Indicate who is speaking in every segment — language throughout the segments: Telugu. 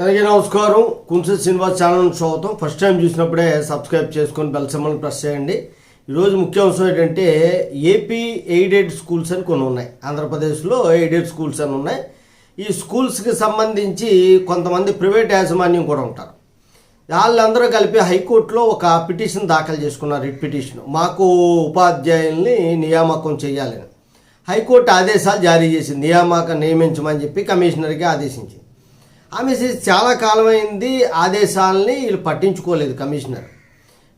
Speaker 1: అందరికీ నమస్కారం. కుంస శ్రీనివాస్ ఛానల్ స్వాగతం. ఫస్ట్ టైం చూసినప్పుడే సబ్స్క్రైబ్ చేసుకొని బెల్ సింబల్ ప్రెస్ చేయండి. ఈరోజు ముఖ్య అంశం ఏంటంటే ఏపీ ఎయిడెడ్ స్కూల్స్ అని కొన్ని ఉన్నాయి. ఆంధ్రప్రదేశ్లో ఎయిడెడ్ స్కూల్స్ అని ఉన్నాయి. ఈ స్కూల్స్కి సంబంధించి కొంతమంది ప్రైవేట్ యాజమాన్యం కూడా ఉంటారు. వాళ్ళందరూ కలిపి హైకోర్టులో ఒక పిటిషన్ దాఖలు చేసుకున్నారు రిట్ పిటిషన్. మాకు ఉపాధ్యాయుల్ని నియామకం చేయాలని. హైకోర్టు ఆదేశాలు జారీ చేసింది. నియామకం నియమించమని చెప్పి కమిషనర్కి ఆదేశించింది. ఆమె చేసి చాలా కాలమైంది ఆదేశాలని వీళ్ళు పట్టించుకోలేదు కమిషనర్.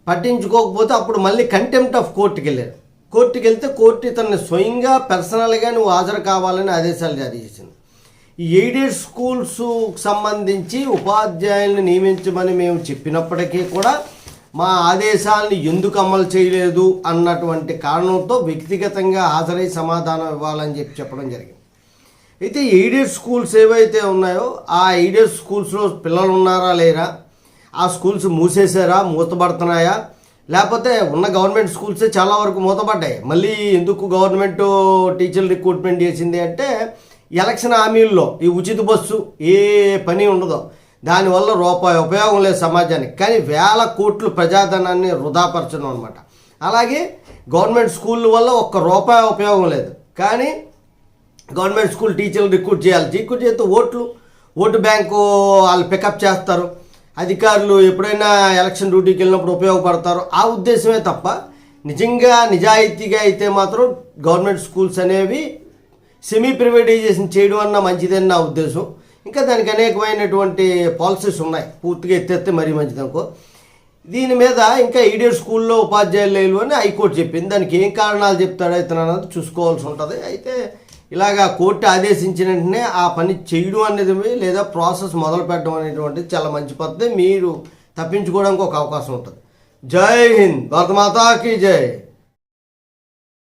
Speaker 1: పట్టించుకోకపోతే అప్పుడు మళ్ళీ కంటెంప్ట్ ఆఫ్ కోర్టుకి వెళ్ళారు. కోర్టుకి వెళ్తే కోర్టు తనని స్వయంగా పర్సనల్గా నువ్వు హాజరు కావాలని ఆదేశాలు జారీ చేసింది. ఈ ఎయిడెడ్ స్కూల్స్ సంబంధించి ఉపాధ్యాయుల్ని నియమించమని మేము చెప్పినప్పటికీ కూడా మా ఆదేశాలను ఎందుకు అమలు చేయలేదు అన్నటువంటి కారణంతో వ్యక్తిగతంగా హాజరై సమాధానం ఇవ్వాలని చెప్పి చెప్పడం జరిగింది. అయితే ఎయిడెడ్ స్కూల్స్ ఏవైతే ఉన్నాయో ఆ ఎయిడెడ్ స్కూల్స్లో పిల్లలు ఉన్నారా లేరా? ఆ స్కూల్స్ మూసేశారా? మూతపడుతున్నాయా? లేకపోతే ఉన్న గవర్నమెంట్ స్కూల్సే చాలా వరకు మూతపడ్డాయి. మళ్ళీ ఎందుకు గవర్నమెంట్ టీచర్లు రిక్రూట్మెంట్ చేసింది అంటే ఎలక్షన్ హామీల్లో ఈ ఉచిత బస్సు ఏ పని ఉండదు. దానివల్ల రూపాయి ఉపయోగం లేదు సమాజానికి. కానీ వేల కోట్లు ప్రజాధనాన్ని వృధాపరచడం అనమాట అలాగే గవర్నమెంట్ స్కూల్ వల్ల ఒక్క రూపాయి ఉపయోగం లేదు. కానీ గవర్నమెంట్ స్కూల్ టీచర్లు రిక్రూట్ చేయాలి. రిక్రూట్ చేస్తే ఓట్లు ఓటు బ్యాంకు వాళ్ళు పికప్ చేస్తారు. అధికారులు ఎప్పుడైనా ఎలక్షన్ డ్యూటీకి వెళ్ళినప్పుడు ఉపయోగపడతారు. ఆ ఉద్దేశమే తప్ప నిజంగా నిజాయితీగా అయితే మాత్రం గవర్నమెంట్ స్కూల్స్ అనేవి సెమీ ప్రైవేటైజేషన్ చేయడం అన్న మంచిదని నా ఉద్దేశం. ఇంకా దానికి అనేకమైనటువంటి పాలసీస్ ఉన్నాయి. పూర్తిగా ఎత్తేస్తే మరీ మంచిది అనుకో. దీని మీద ఇంకా ఈడెడ్ స్కూల్లో ఉపాధ్యాయులు లేవు అని హైకోర్టు చెప్పింది. దానికి ఏం కారణాలు చెప్తాడో ఇతను అన్నది చూసుకోవాల్సి ఉంటుంది. అయితే ఇలాగా కోర్టు ఆదేశించిన వెంటనే ఆ పని చేయడం అనేది లేదా ప్రాసెస్ మొదలు పెట్టడం అనేటువంటిది చాలా మంచి పద్ధతి. మీరు తప్పించుకోవడానికి ఒక అవకాశం ఉంటుంది. జై హింద్. భరతమాతాకి జై.